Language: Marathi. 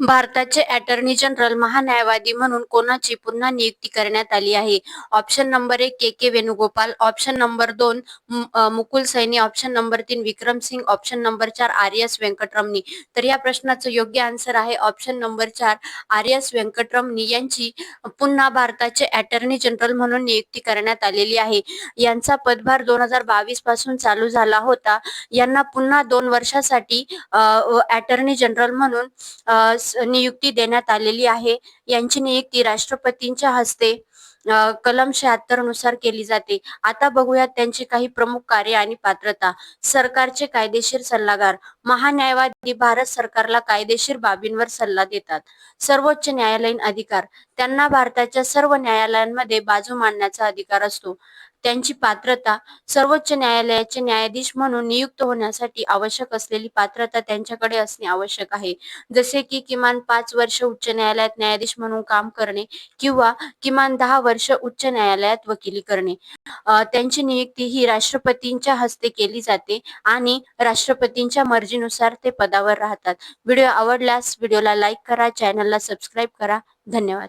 भारताचे अटर्नी जनरल महान्यायवादी म्हणून कोणाची पुन्हा नियुक्ती करण्यात आली आहे? ऑप्शन नंबर एक K K Venugopal. Option number दोन मुकुल सैनी. ऑप्शन नंबर तीन विक्रम सिंग. ऑप्शन नंबर चार आर एस व्यंकटरमणी. तर या प्रश्नाचं योग्य आन्सर आहे. ऑप्शन नंबर चार आर एस व्यंकटरमणी यांची पुन्हा भारताचे अटर्नी जनरल म्हणून नियुक्ती करण्यात आलेली आहे. यांचा पदभार दोन हजार बावीसपासून चालू झाला होता. यांना पुन्हा दोन वर्षासाठी अटर्नी जनरल म्हणून नियुक्ती देण्यात आलेली आहे. यांची नियुक्ती राष्ट्रपतींच्या हस्ते कलम शहात्तरनुसार केली जाते. आता बघूयात त्यांची काही प्रमुख कार्य आणि पात्रता. सरकारचे कायदेशीर सल्लागार. महान्यायवादी भारत सरकारला कायदेशीर बाबींवर सल्ला देतात. सर्वोच्च न्यायालयीन अधिकार. त्यांना भारताच्या सर्व न्यायालयांमध्ये बाजू मांडण्याचा अधिकार असतो. त्यांची पात्रता सर्वोच्च न्यायालयाचे न्यायाधीश म्हणून नियुक्त होण्यासाठी आवश्यक असलेली पात्रता त्यांच्याकडे असणे आवश्यक आहे. जसे की किमान पाच वर्ष उच्च न्यायालयात न्यायाधीश म्हणून काम करणे किंवा किमान दहा वर्ष उच्च न्यायालयात वकिली करणे. त्यांची नियुक्ती ही राष्ट्रपतींच्या हस्ते केली जाते आणि राष्ट्रपतींच्या मर्जीनुसार ते पदावर राहतात. व्हिडिओ आवडल्यास व्हिडिओला लाईक करा चॅनलला सबस्क्राईब करा. धन्यवाद.